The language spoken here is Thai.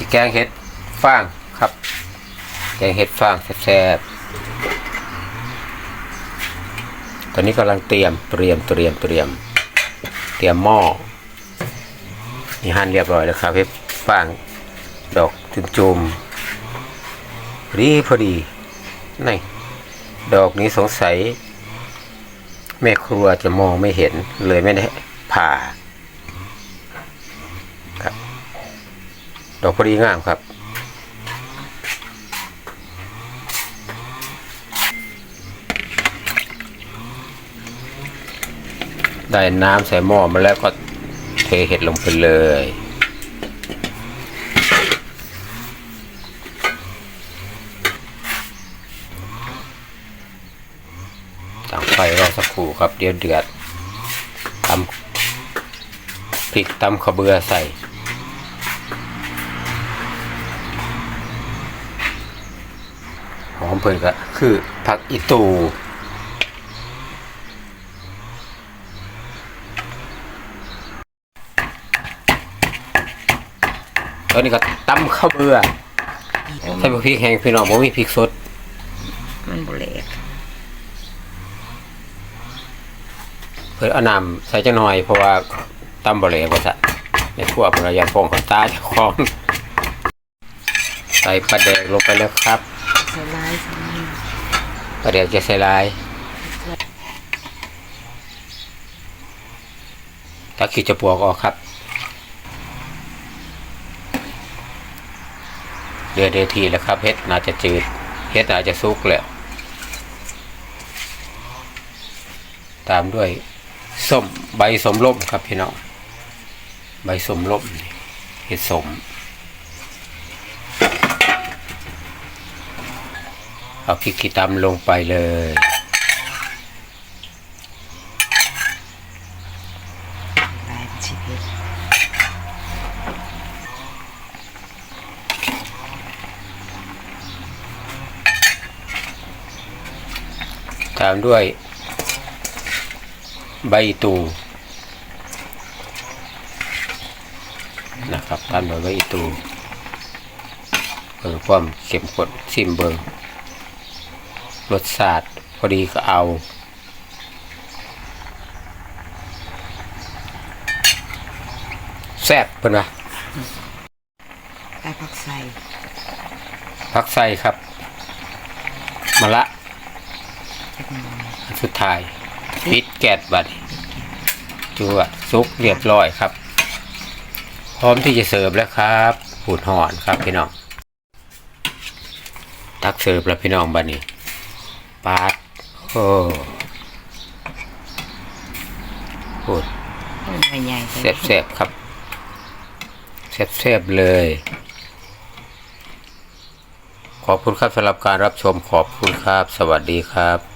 ที่แกงเห็ดฟางครับ แกงเห็ดฟางแซ่บๆตอนนี้กำลังเตรียมเตรียมเตรียมเตรียม เตรียมหม้อนี่หั่นเรียบร้อยแล้วครับเห็ดฟางดอกจุ่มๆพอดีพอดีนี่ดอกนี้สงสัยแม่ครัวจะมองไม่เห็นเลยไม่ได้ผ่า ครับ ดอกพอดีงามครับ ได้น้ำใส่หม้อมาแล้วก็เทเห็ดลงไปเลยตั้งไฟรอสักครู่ครับเดี๋ยวเดือดตำพริกตำขาวเบือใส่ หอมเพิ่นก็คือผักอีตูตอนนี้ก็ตำข้าวเบือใส่พริกแห้งพี่น้องผมมีพริกสด มันบุเละเพื่อเอาน้ำใส่จะหน่อยเพราะว่าตำบะเหลวซะในขั้วพระยาฟองของตาเจ้าของ ใส่ปลาแดกลงไปแล้วครับใส่ลายใส่ลายปลาแดกจะใส่ลายถ้าขีดจะปวกออกครับ เดือดเดือดทีแล้วครับเฮ็ดน่าจะจืดเฮ็ดน่าจะสุกแล้ว ตามด้วยส้มใบสมลมครับพี่น้องใบสมลมเฮ็ดสม เอาพริกขี้ตำลงไปเลย ตามด้วย ใบตูนะครับตามด้วยใบตูเพิ่มความเข้มข้นซิมเบิง รสชาติพอดีก็เอา แซ่บเพิ่นว่าลายผักใส่ผักใส่ครับมะละจักหน่อยอันสุดท้ายปิดแก๊สบัดนี้จวดซุกเรียบร้อยครับ พร้อมที่จะเสิร์ฟแล้วครับหูดหอนครับพี่น้อง ตักเสิร์ฟแล้วพี่น้องบัดนี้ ปาดโอ้พูดมันไม่ใหญ่แซ่บๆครับแซ่บๆเลย ขอบคุณครับสำหรับการรับชมขอบคุณครับ สวัสดีครับ